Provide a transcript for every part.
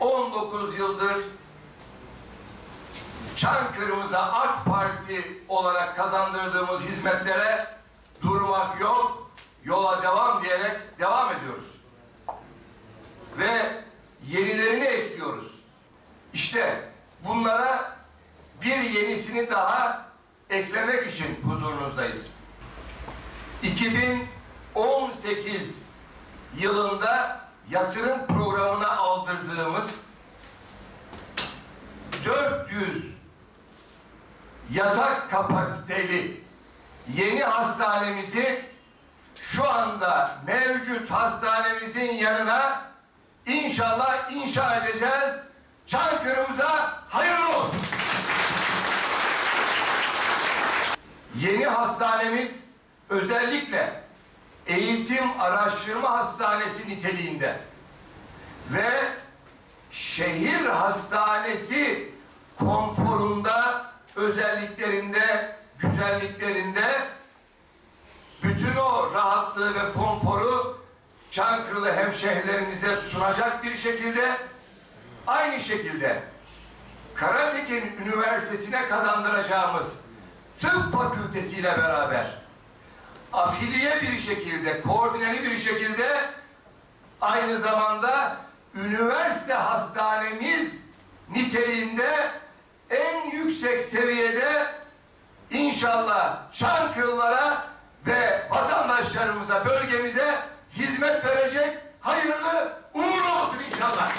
19 yıldır Çankırı'mıza AK Parti olarak kazandırdığımız hizmetlere durmak yok, yola devam diyerek devam ediyoruz. Ve yenilerini ekliyoruz. İşte bunlara bir yenisini daha eklemek için huzurunuzdayız. 2018 yılında yatırım programına yatak kapasiteli yeni hastanemizi şu anda mevcut hastanemizin yanına inşallah inşa edeceğiz. Çankırı'mıza hayırlı olsun. Yeni hastanemiz özellikle eğitim araştırma hastanesi niteliğinde ve şehir hastanesi konforunda, özelliklerinde, güzelliklerinde bütün o rahatlığı ve konforu Çankırılı hemşehrilerimize sunacak bir şekilde aynı şekilde Karatekin Üniversitesi'ne kazandıracağımız tıp fakültesiyle beraber afiliye bir şekilde, koordineli bir şekilde aynı zamanda üniversite hastanemiz niteliğinde yüksek seviyede inşallah Çankırılara ve vatandaşlarımıza, bölgemize hizmet verecek hayırlı uğurlu olsun inşallah.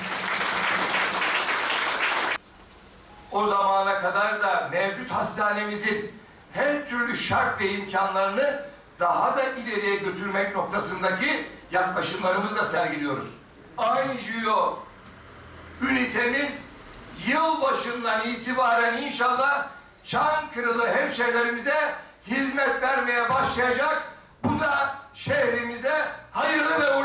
O zamana kadar da mevcut hastanemizin her türlü şart ve imkanlarını daha da ileriye götürmek noktasındaki yaklaşımlarımızı da sergiliyoruz. Anjiyo ünitemiz yıl başından itibaren inşallah Çankırılı hemşehrilerimize hizmet vermeye başlayacak. Bu da şehrimize hayırlı ve